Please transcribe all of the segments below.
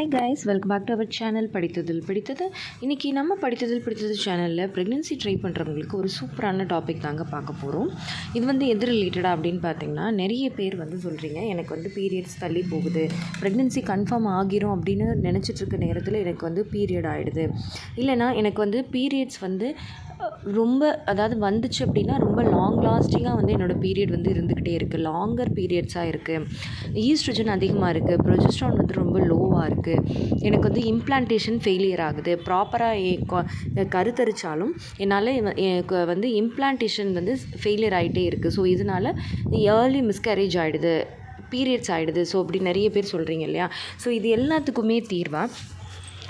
Hi guys welcome back to our channel படித்ததில் பிடித்தது இன்றைக்கி நம்ம படித்ததில் பிடித்தது சேனலில் ப்ரெக்னென்சி ட்ரை பண்ணுறவங்களுக்கு ஒரு சூப்பரான டாபிக் தாங்க பார்க்க போகிறோம் இது வந்து எது ரிலேட்டடாக அப்படின்னு பார்த்தீங்கன்னா நிறைய பேர் வந்து சொல்கிறீங்க எனக்கு வந்து பீரியட்ஸ் தள்ளி போகுது ப்ரெக்னென்சி கன்ஃபார்ம் ஆகிரும் அப்படின்னு நினச்சிட்ருக்க நேரத்தில் எனக்கு வந்து பீரியட் ஆகிடுது இல்லைனா எனக்கு வந்து பீரியட்ஸ் வந்து ரொம்ப அதாவது வந்துச்சு அப்படின்னா ரொம்ப லாங் லாஸ்டிங்காக வந்து என்னோடய பீரியட் வந்து இருந்துக்கிட்டே இருக்குது லாங்கர் பீரியட்ஸாக இருக்குது ஈஸ்ட்ரஜன் அதிகமாக இருக்குது ப்ரொஜெஸ்ட்ரான் வந்து ரொம்ப லோவாக இருக்குது எனக்கு வந்து இம்ப்ளான்டேஷன் ஃபெயிலியர் ஆகுது. ப்ராப்பராக கருத்தரிச்சாலும் என்னால் எனக்கு வந்து இம்ப்ளான்டேஷன் வந்து ஃபெயிலியர் ஆகிட்டே இருக்குது ஸோ இதனால் ஏர்லி மிஸ்கரேஜ் ஆகிடுது பீரியட்ஸ் ஆகிடுது ஸோ அப்படி நிறைய பேர் சொல்கிறீங்க இல்லையா? ஸோ இது எல்லாத்துக்குமே தீர்வாக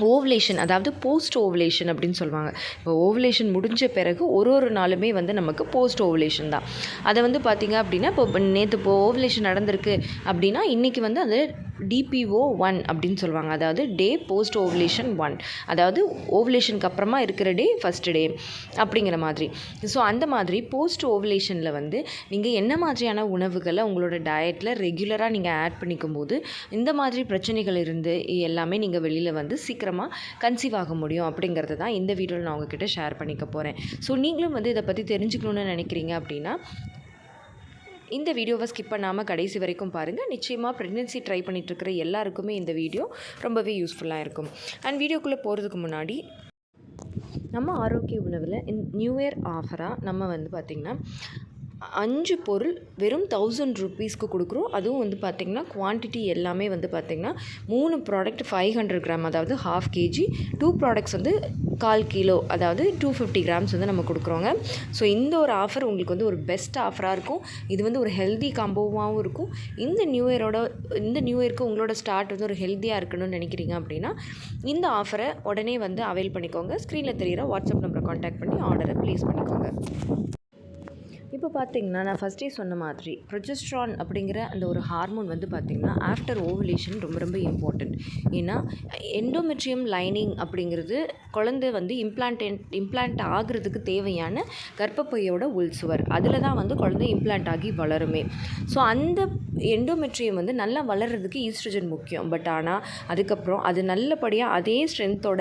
ஓவலேஷன் அதாவது போஸ்ட் ஓவலேஷன் அப்படின்னு சொல்லுவாங்க. இப்போ ஓவலேஷன் முடிஞ்ச பிறகு ஒரு ஒரு நாளுமே வந்து நமக்கு போஸ்ட் ஓவலேஷன் தான். அதை வந்து பார்த்திங்க அப்படின்னா இப்போ நேற்று இப்போ ஓவலேஷன் நடந்திருக்கு அப்படின்னா இன்றைக்கி வந்து அது டிபிஓ ஒன் அப்படின்னு சொல்லுவாங்க. அதாவது டே போஸ்ட் ஓவலேஷன் ஒன் அதாவது ஓவலேஷனுக்கு அப்புறமா இருக்கிற டே ஃபஸ்ட்டு டே அப்படிங்கிற மாதிரி. ஸோ அந்த மாதிரி போஸ்ட் ஓவலேஷனில் வந்து நீங்கள் என்ன மாதிரியான உணவுகளை உங்களோட டயட்டில் ரெகுலராக நீங்கள் ஆட் பண்ணிக்கும் போது இந்த மாதிரி பிரச்சனைகள் இருந்து எல்லாமே நீங்கள் வெளியில் வந்து சீக்கிரமாக கன்சீவ் ஆக முடியும் அப்படிங்கிறது தான் இந்த வீடியோவில் நான் உங்ககிட்ட ஷேர் பண்ணிக்க போகிறேன் ஸோ நீங்களும் வந்து இதை பற்றி தெரிஞ்சுக்கணுன்னு நினைக்கிறீங்க அப்படின்னா இந்த வீடியோவை ஸ்கிப் பண்ணாமல் கடைசி வரைக்கும் பாருங்கள் நிச்சயமாக ப்ரெக்னென்சி ட்ரை பண்ணிகிட்ருக்கிற எல்லாருக்குமே இந்த வீடியோ ரொம்பவே யூஸ்ஃபுல்லாக இருக்கும். அண்ட் வீடியோக்குள்ளே போகிறதுக்கு முன்னாடி நம்ம ஆரோக்கிய உணவில் நியூ இயர் ஆஃபராக நம்ம வந்து பார்த்திங்கன்னா அஞ்சு பொருள் வெறும் தௌசண்ட் ருபீஸ்க்கு கொடுக்குறோம். அதுவும் வந்து பார்த்திங்கன்னா குவான்டிட்டி எல்லாமே வந்து பார்த்திங்கன்னா மூணு ப்ராடக்ட் ஃபைவ் ஹண்ட்ரட் கிராம் அதாவது ஹாஃப் கேஜி டூ ப்ராடக்ட்ஸ் வந்து கால் கிலோ அதாவது டூ ஃபிஃப்டி கிராம்ஸ் வந்து நம்ம கொடுக்குறோங்க. ஸோ இந்த ஒரு ஆஃபர் உங்களுக்கு வந்து ஒரு பெஸ்ட் ஆஃபராக இருக்கும். இது வந்து ஒரு ஹெல்தி காம்போவாகவும் இருக்கும். இந்த நியூ இயரோட இந்த நியூ இயருக்கு உங்களோட ஸ்டார்ட் வந்து ஒரு ஹெல்த்தியாக இருக்கணும்னு நினைக்கிறீங்க அப்படின்னா இந்த ஆஃபரை உடனே வந்து அவைல் பண்ணிக்கோங்க. ஸ்க்ரீனில் தெரியிற வாட்ஸ்அப் நம்பரை காண்டாக்ட் பண்ணி ஆர்டரை ப்ளேஸ் பண்ணிக்கோங்க. இப்போ பார்த்தீங்கன்னா நான் ஃபஸ்ட்டே சொன்ன மாதிரி ப்ரொஜெஸ்ட்ரான் அப்படிங்கிற அந்த ஒரு ஹார்மோன் வந்து பார்த்திங்கன்னா ஆஃப்டர் ஓவலேஷன் ரொம்ப ரொம்ப இம்பார்ட்டண்ட் ஏன்னா எண்டோமெட்ரியம் லைனிங் அப்படிங்கிறது குழந்தை வந்து இம்ப்ளான்டென்ட் இம்ப்ளான்ட் ஆகிறதுக்கு தேவையான கர்ப்பப்பையோட உள்சுவர் அதில் தான் வந்து குழந்தை இம்ப்ளான்ட் ஆகி வளருமே. ஸோ அந்த எண்டோமெட்ரியம் வந்து நல்லா வளர்கிறதுக்கு ஈஸ்ட்ரஜன் முக்கியம். பட் ஆனால் அதுக்கப்புறம் அது நல்லபடியாக அதே ஸ்ட்ரென்த்தோட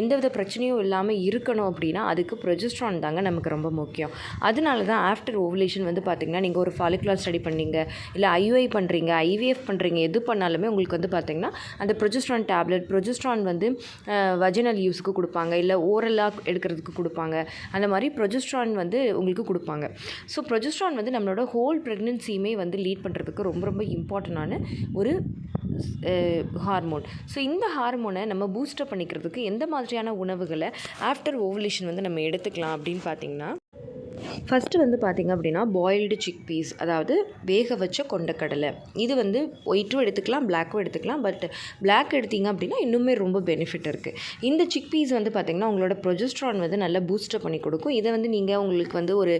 எந்தவித பிரச்சனையும் இல்லாமல் இருக்கணும் அப்படின்னா அதுக்கு ப்ரொஜெஸ்ட்ரான் தாங்க நமக்கு ரொம்ப முக்கியம். அதனால தான் ஆஃப்டர் ஆஃப்டர் ஓவலேஷன் வந்து பார்த்திங்கன்னா நீங்கள் ஒரு ஃபாலிகுலர் ஸ்டடி பண்ணீங்க இல்லை ஐயூஐ பண்ணுறீங்க ஐவிஎஃப் பண்ணுறீங்க எது பண்ணாலுமே உங்களுக்கு வந்து பார்த்திங்கன்னா அந்த ப்ரொஜெஸ்ட்ரான் டேப்லெட் ப்ரொஜெஸ்ட்ரான் வந்து வஜினல் யூஸுக்கு கொடுப்பாங்க இல்லை ஓரலாக எடுக்கிறதுக்கு கொடுப்பாங்க. அந்த மாதிரி ப்ரொஜெஸ்ட்ரான் வந்து உங்களுக்கு கொடுப்பாங்க. ஸோ ப்ரொஜெஸ்ட்ரான் வந்து நம்மளோட ஹோல் ப்ரெக்னென்சியுமே வந்து லீட் பண்ணுறதுக்கு ரொம்ப ரொம்ப இம்பார்ட்டண்டான ஒரு ஹார்மோன் ஸோ இந்த ஹார்மோனை நம்ம பூஸ்டப் பண்ணிக்கிறதுக்கு எந்த மாதிரியான உணவுகளை ஆஃப்டர் ஓவலேஷன் வந்து நம்ம எடுத்துக்கலாம் அப்படின்னு பார்த்தீங்கன்னா ஃபஸ்ட்டு வந்து பார்த்திங்க அப்படின்னா பாயில்டு சிக் பீஸ் அதாவது வேக வச்ச கொண்டக்கடலை. இது வந்து ஒயிட்டும் எடுத்துக்கலாம் பிளாக்கும் எடுத்துக்கலாம் பட் பிளாக் எடுத்தீங்க அப்படின்னா இன்னுமே ரொம்ப பெனிஃபிட் இருக்குது இந்த சிக் பீஸ் வந்து பார்த்திங்கன்னா உங்களோட ப்ரொஜெஸ்ட்ரான் வந்து நல்லா பூஸ்டப் பண்ணி கொடுக்கும். இதை வந்து நீங்கள் உங்களுக்கு வந்து ஒரு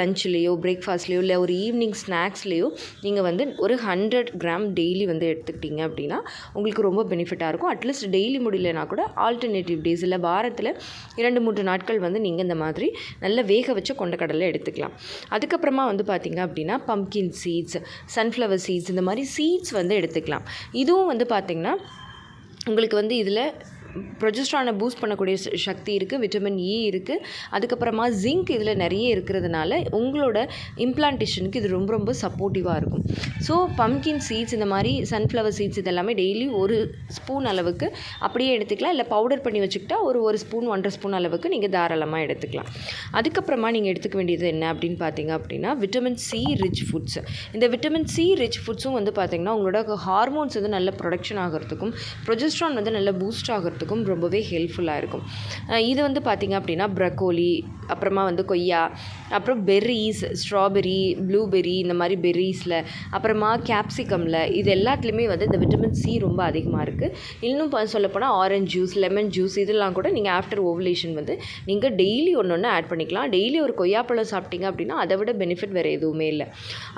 லஞ்ச்லேயோ பிரேக்ஃபாஸ்ட்லேயோ இல்லை ஒரு ஈவினிங் ஸ்நாக்ஸ்லேயோ நீங்கள் வந்து ஒரு ஹண்ட்ரட் கிராம் டெய்லி வந்து எடுத்துக்கிட்டீங்க அப்படின்னா உங்களுக்கு ரொம்ப பெனிஃபிட்டாக இருக்கும். அட்லீஸ்ட் டெய்லி முடியலனா கூட ஆல்டர்னேட்டிவ் டேஸ் இல்லை வாரத்தில் இரண்டு மூன்று நாட்கள் வந்து நீங்கள் இந்த மாதிரி நல்ல வேக வச்சு கொண்டக்கடலை எடுத்துக்கலாம். அதுக்கப்புறமா வந்து பார்த்திங்க அப்படின்னா பம்கின் சீட்ஸ் சன்ஃப்ளவர் சீட்ஸ் இந்த மாதிரி சீட்ஸ் வந்து எடுத்துக்கலாம். இதுவும் வந்து பார்த்திங்கன்னா உங்களுக்கு வந்து இதில் ப்ரொஜெஸ்ட்ரானை பூஸ்ட் பண்ணக்கூடிய சக்தி இருக்குது விட்டமின் இ e இருக்குது அதுக்கப்புறமா ஜிங்க் இதில் நிறைய இருக்கிறதுனால உங்களோட இம்ப்ளான்டேஷனுக்கு இது ரொம்ப ரொம்ப சப்போர்ட்டிவாக இருக்கும். ஸோ பம்கின் சீட்ஸ் இந்த மாதிரி சன்ஃப்ளவர் சீட்ஸ் இதெல்லாமே டெய்லி ஒரு ஸ்பூன் அளவுக்கு அப்படியே எடுத்துக்கலாம். இல்லை பவுடர் பண்ணி வச்சுக்கிட்டா ஒரு ஒரு ஸ்பூன் ஒன்றரை ஸ்பூன் அளவுக்கு நீங்கள் தாராளமாக எடுத்துக்கலாம். அதுக்கப்புறமா நீங்கள் எடுத்துக்க வேண்டியது என்ன அப்படின்னு பார்த்தீங்க அப்படின்னா விட்டமின் சி ரிச் ஃபுட்ஸ் இந்த விட்டமின் சி ரிச் ஃபுட்ஸும் வந்து பார்த்திங்கன்னா உங்களோட ஹார்மோன்ஸ் வந்து நல்ல ப்ரொடக்ஷன் ஆகிறதுக்கும் ப்ரொஜெஸ்ட்ரான் வந்து நல்ல பூஸ்ட் ஆகிறதுக்கும் ரொம்பவே ஹெல்ப்ஃபுல்லாக இருக்கும். இது வந்து பார்த்திங்க அப்படின்னா ப்ரக்கோலி அப்புறமா வந்து கொய்யா அப்புறம் பெர்ரிஸ் ஸ்ட்ராபெரி ப்ளூபெர்ரி இந்த மாதிரி பெர்ரிஸில் அப்புறமா கேப்சிகமில் இது எல்லாத்துலேயுமே வந்து இந்த விட்டமின் சி ரொம்ப அதிகமாக இருக்குது இன்னும் சொல்லப்போனால் ஆரஞ்ச் ஜூஸ் லெமன் ஜூஸ் இதெல்லாம் கூட நீங்கள் ஆஃப்டர் ஓவலேஷன் வந்து நீங்கள் டெய்லி ஒன்று ஒன்று ஆட் பண்ணிக்கலாம். டெய்லி ஒரு கொய்யாப்பழம் சாப்பிட்டீங்க அப்படின்னா அதை விட பெனிஃபிட் வேறு எதுவுமே இல்லை.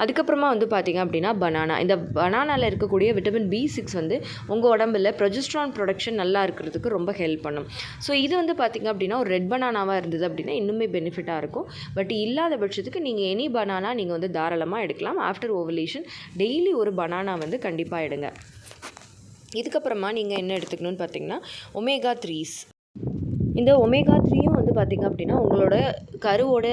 அதுக்கப்புறமா வந்து பார்த்தீங்க அப்படின்னா பனானா இந்த பனானாவில் இருக்கக்கூடிய விட்டமின் பி சிக்ஸ் வந்து உங்கள் உடம்புல ப்ரொஜெஸ்ட்ரான் ப்ரொடக்ஷன் நல்லா பண்ணுறதுக்கு ரொம்ப ஹெல்ப் பண்ணும். ஸோ இது வந்து பார்த்திங்க அப்படின்னா ஒரு ரெட் பனானாவாக இருந்தது அப்படின்னா இன்னுமே பெனிஃபிட்டாக இருக்கும். பட் இல்லாத பட்சத்துக்கு நீங்கள் எனி பனானா நீங்கள் வந்து தாராளமாக எடுக்கலாம். ஆஃப்டர் ஓவலேஷன் டெய்லி ஒரு பனானா வந்து கண்டிப்பாக எடுங்க. இதுக்கப்புறமா நீங்கள் என்ன எடுத்துக்கணும்னு பார்த்தீங்கன்னா ஒமேகா த்ரீஸ் இந்த ஒமேகா த்ரீயும் வந்து பார்த்திங்க அப்படின்னா உங்களோட கருவோட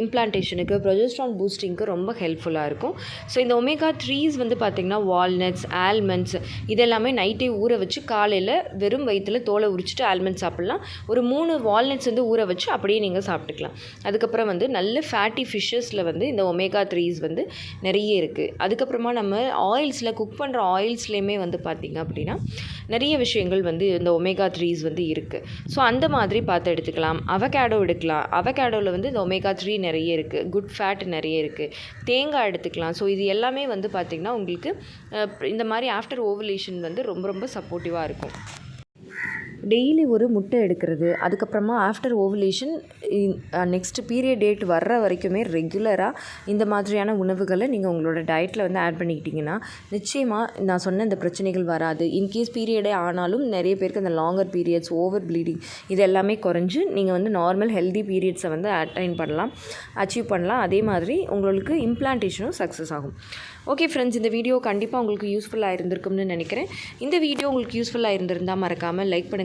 இம்ப்ளான்டேஷனுக்கு ப்ரொஜெஸ்ட்ரான் பூஸ்டிங்க்கு ரொம்ப ஹெல்ப்ஃபுல்லாக இருக்கும். ஸோ இந்த ஒமேகா த்ரீஸ் வந்து பார்த்திங்கன்னா வால்நட்ஸ் ஆல்மண்ட்ஸ் இதெல்லாமே நைட்டே ஊற வச்சு காலையில் வெறும் வயிற்றில் தோலை உரிச்சிட்டு ஆல்மண்ட் சாப்பிட்லாம். ஒரு மூணு வால்நட்ஸ் வந்து ஊற வச்சு அப்படியே நீங்கள் சாப்பிட்டுக்கலாம். அதுக்கப்புறம் வந்து நல்ல ஃபேட்டி ஃபிஷ்ஷஸில் வந்து இந்த ஒமேகா த்ரீஸ் வந்து நிறைய இருக்குது அதுக்கப்புறமா நம்ம ஆயில்ஸில் குக் பண்ணுற ஆயில்ஸ்லேயுமே வந்து பார்த்திங்க அப்படின்னா நிறைய விஷயங்கள் வந்து இந்த ஒமேகா த்ரீஸ் வந்து இருக்குது ஸோ அந்த மாதிரி பார்த்து எடுத்துக்கலாம். அவகேடோ எடுக்கலாம். அவகேடோவில் வந்து இந்த ஒமேகா த்ரீ நிறைய இருக்குது குட் ஃபேட் நிறைய இருக்குது தேங்காய் எடுத்துக்கலாம். ஸோ இது எல்லாமே வந்து பார்த்திங்கன்னா உங்களுக்கு இந்த மாதிரி ஆஃப்டர் ஓவலேஷன் வந்து ரொம்ப ரொம்ப சப்போர்ட்டிவாக இருக்கும். டெய்லி ஒரு முட்டை எடுக்கிறது. அதுக்கப்புறமா after ovulation next period date வர்ற வரைக்குமே ரெகுலராக இந்த மாதிரியான உணவுகளை நீங்கள் உங்களோட டயட்டில் வந்து ஆட் பண்ணிக்கிட்டிங்கன்னா நிச்சயமாக நான் சொன்ன இந்த பிரச்சனைகள் வராது. இன்கேஸ் பீரியடே ஆனாலும் நிறைய பேருக்கு அந்த லாங்கர் பீரியட்ஸ் ஓவர் ப்ளீடிங் இது எல்லாமே குறைஞ்சு நீங்கள் வந்து நார்மல் ஹெல்தி பீரியட்ஸை வந்து அட்டைன் பண்ணலாம் அச்சீவ் பண்ணலாம். அதே மாதிரி உங்களுக்கு இம்ப்ளான்டேஷனும் சக்ஸஸ் ஆகும். ஓகே ஃப்ரெண்ட்ஸ் இந்த வீடியோ கண்டிப்பாக உங்களுக்கு யூஸ்ஃபுல்லாக இருந்திருக்கும்னு நினைக்கிறேன். இந்த வீடியோ உங்களுக்கு யூஸ்ஃபுல்லாக இருந்திருந்தால் மறக்காமல் லைக்